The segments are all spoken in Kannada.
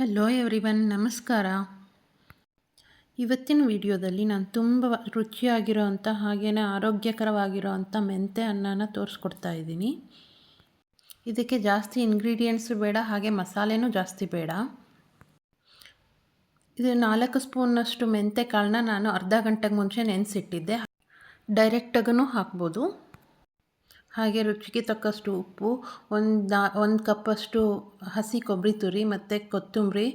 ಹಲೋ ಎವ್ರಿವನ್ ನಮಸ್ಕಾರ. ಇವತ್ತಿನ ವಿಡಿಯೋದಲ್ಲಿ ನಾನು ತುಂಬ ರುಚಿಯಾಗಿರೋವಂಥ ಆರೋಗ್ಯಕರವಾಗಿರೋ ಅಂಥ ಮೆಂತೆ ಅನ್ನನ ತೋರಿಸ್ಕೊಡ್ತಾ ಇದ್ದೀನಿ. ಇದಕ್ಕೆ ಜಾಸ್ತಿ ಇಂಗ್ರೀಡಿಯೆಂಟ್ಸು ಬೇಡ, ಹಾಗೆ ಮಸಾಲೆನೂ ಜಾಸ್ತಿ ಬೇಡ. ಇದು ನಾಲ್ಕು ಸ್ಪೂನ್ನಷ್ಟು ಮೆಂತೆ ಕಾಳನ್ನ ನಾನು ಅರ್ಧ ಗಂಟೆಗೆ ಮುಂಚೆ ನೆನೆಸಿಟ್ಟಿದ್ದೆ. ಡೈರೆಕ್ಟಾಗೂ ಹಾಕ್ಬೋದು. ಹಾಗೆ ರುಚಿಗೆ ತಕ್ಕಷ್ಟು ಉಪ್ಪು, ಒಂದು ಒಂದು ಕಪ್ಪಷ್ಟು ಹಸಿ ಕೊಬ್ಬರಿ ತುರಿ ಮತ್ತು ಕೊತ್ತಂಬರಿ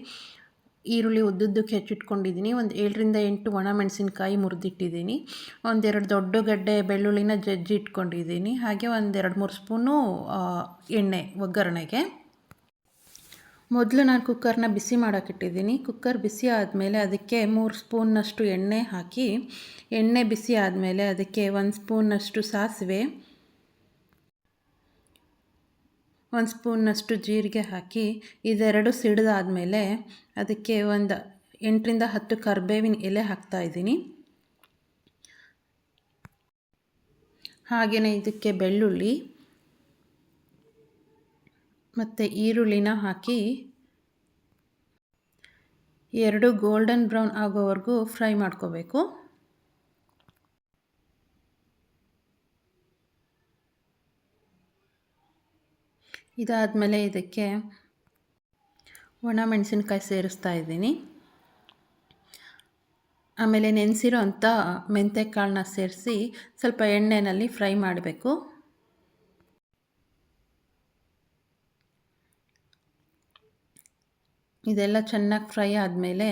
ಈರುಳ್ಳಿ ಉದ್ದುದ್ದಕ್ಕೆ ಹೆಚ್ಚಿಟ್ಕೊಂಡಿದ್ದೀನಿ. ಒಂದು ಏಳರಿಂದ ಎಂಟು ಒಣ ಮೆಣಸಿನ್ಕಾಯಿ ಮುರಿದಿಟ್ಟಿದ್ದೀನಿ. ಒಂದೆರಡು ದೊಡ್ಡ ಗಡ್ಡೆ ಬೆಳ್ಳುಳ್ಳಿನ ಜಜ್ಜಿ ಇಟ್ಕೊಂಡಿದ್ದೀನಿ. ಹಾಗೆ ಒಂದೆರಡು ಮೂರು ಸ್ಪೂನು ಎಣ್ಣೆ, ಒಗ್ಗರಣೆಗೆ. ಮೊದಲು ನಾನು ಕುಕ್ಕರ್ನ ಬಿಸಿ ಮಾಡೋಕ್ಕಿಟ್ಟಿದ್ದೀನಿ ಕುಕ್ಕರ್ ಬಿಸಿ ಆದಮೇಲೆ ಅದಕ್ಕೆ ಮೂರು ಸ್ಪೂನ್ನಷ್ಟು ಎಣ್ಣೆ ಹಾಕಿ, ಎಣ್ಣೆ ಬಿಸಿ ಆದಮೇಲೆ ಅದಕ್ಕೆ ಒಂದು ಸ್ಪೂನ್ನಷ್ಟು ಸಾಸಿವೆ ಒಂದು ಸ್ಪೂನ್ನಷ್ಟು ಜೀರಿಗೆ ಹಾಕಿ ಇದೆರಡು ಸಿಡಿದಾದಮೇಲೆ ಅದಕ್ಕೆ ಒಂದು ಎಂಟರಿಂದ ಹತ್ತು ಕರ್ಬೇವಿನ ಎಲೆ ಹಾಕ್ತಾಯಿದ್ದೀನಿ ಹಾಗೆಯೇ ಇದಕ್ಕೆ ಬೆಳ್ಳುಳ್ಳಿ ಮತ್ತು ಈರುಳ್ಳಿನ ಹಾಕಿ ಎರಡು ಗೋಲ್ಡನ್ ಬ್ರೌನ್ ಆಗೋವರೆಗೂ ಫ್ರೈ ಮಾಡ್ಕೋಬೇಕು. ಇದಾದಮೇಲೆ ಇದಕ್ಕೆ ಒಣ ಮೆಣಸಿನ್ಕಾಯಿ ಸೇರಿಸ್ತಾ ಇದ್ದೀನಿ. ಆಮೇಲೆ ನೆನೆಸಿರೋ ಅಂಥ ಮೆಂತ್ಯಕಾಳನ್ನ ಸೇರಿಸಿ ಸ್ವಲ್ಪ ಎಣ್ಣೆಯಲ್ಲಿ ಫ್ರೈ ಮಾಡಬೇಕು. ಇದೆಲ್ಲ ಚೆನ್ನಾಗಿ ಫ್ರೈ ಆದಮೇಲೆ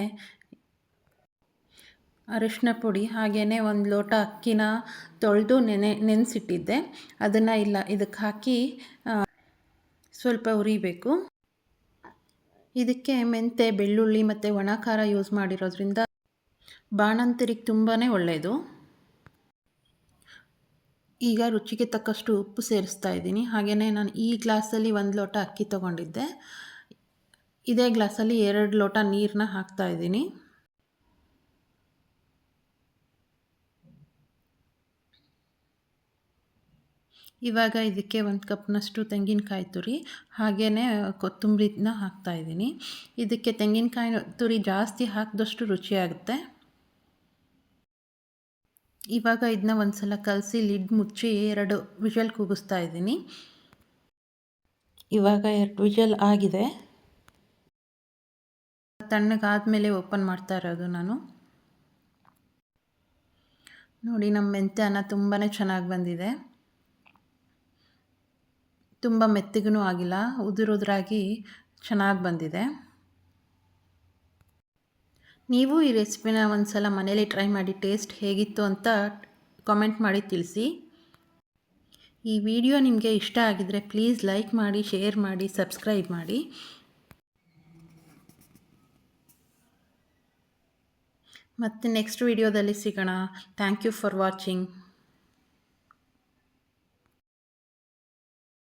ಅರಿಶಿನ ಪುಡಿ ಹಾಗೆಯೇ ಒಂದು ಲೋಟ ಅಕ್ಕಿನ ತೊಳೆದು ನೆನೆ ನೆನೆಸಿಟ್ಟಿದ್ದೆ. ಅದನ್ನು ಇಲ್ಲ, ಇದಕ್ಕೆ ಹಾಕಿ ಸ್ವಲ್ಪ ಉರಿಬೇಕು. ಇದಕ್ಕೆ ಮೆಂತೆ, ಬೆಳ್ಳುಳ್ಳಿ ಮತ್ತು ಒಣ ಖಾರ ಯೂಸ್ ಮಾಡಿರೋದ್ರಿಂದ ಬಾಣಂತರಿಗೆ ತುಂಬಾ ಒಳ್ಳೆಯದು ಈಗ ರುಚಿಗೆ ತಕ್ಕಷ್ಟು ಉಪ್ಪು ಸೇರಿಸ್ತಾ ಇದ್ದೀನಿ. ಹಾಗೆಯೇ ನಾನು ಈ ಗ್ಲಾಸಲ್ಲಿ ಒಂದು ಲೋಟ ಅಕ್ಕಿ ತೊಗೊಂಡಿದ್ದೆ. ಇದೇ ಗ್ಲಾಸಲ್ಲಿ ಎರಡು ಲೋಟ ನೀರನ್ನ ಹಾಕ್ತಾ ಇದ್ದೀನಿ. ಇವಾಗ ಇದಕ್ಕೆ ಒಂದು ಕಪ್ನಷ್ಟು ತೆಂಗಿನಕಾಯಿ ತುರಿ ಹಾಗೆಯೇ ಕೊತ್ತಂಬರಿನ ಹಾಕ್ತಾಯಿದ್ದೀನಿ ಇದಕ್ಕೆ ತೆಂಗಿನಕಾಯಿ ತುರಿ ಜಾಸ್ತಿ ಹಾಕಿದಷ್ಟು ರುಚಿಯಾಗುತ್ತೆ. ಇವಾಗ ಇದನ್ನ ಒಂದು ಸಲ ಕಲಸಿ ಲಿಡ್ ಮುಚ್ಚಿ ಎರಡು ವಿಷಲ್ ಕೂಗಿಸ್ತಾ ಇದ್ದೀನಿ. ಇವಾಗ ಎರಡು ವಿಷಲ್ ಆಗಿದೆ. ತಣ್ಣಗಾದಮೇಲೆ ಓಪನ್ ಮಾಡ್ತಾ ಇರೋದು ನಾನು. ನೋಡಿ ನಮ್ಮ ಮೆಂತ್ಯ ಅನ್ನ ತುಂಬಾ ಚೆನ್ನಾಗಿ ಬಂದಿದೆ. ತುಂಬ ಮೆತ್ತಗೂ ಆಗಿಲ್ಲ, ಉದುರುದ್ರಾಗಿ ಚೆನ್ನಾಗಿ ಬಂದಿದೆ. ನೀವು ಈ ರೆಸಿಪಿನ ಒಂದು ಸಲ ಮನೇಲಿ ಟ್ರೈ ಮಾಡಿ, ಟೇಸ್ಟ್ ಹೇಗಿತ್ತು ಅಂತ ಕಾಮೆಂಟ್ ಮಾಡಿ ತಿಳಿಸಿ. ಈ ವಿಡಿಯೋ ನಿಮಗೆ ಇಷ್ಟ ಆಗಿದರೆ ಪ್ಲೀಸ್ ಲೈಕ್ ಮಾಡಿ, ಶೇರ್ ಮಾಡಿ, ಸಬ್ಸ್ಕ್ರೈಬ್ ಮಾಡಿ. ಮತ್ತು ನೆಕ್ಸ್ಟ್ ವಿಡಿಯೋದಲ್ಲಿ ಸಿಗೋಣ. Thank you for watching.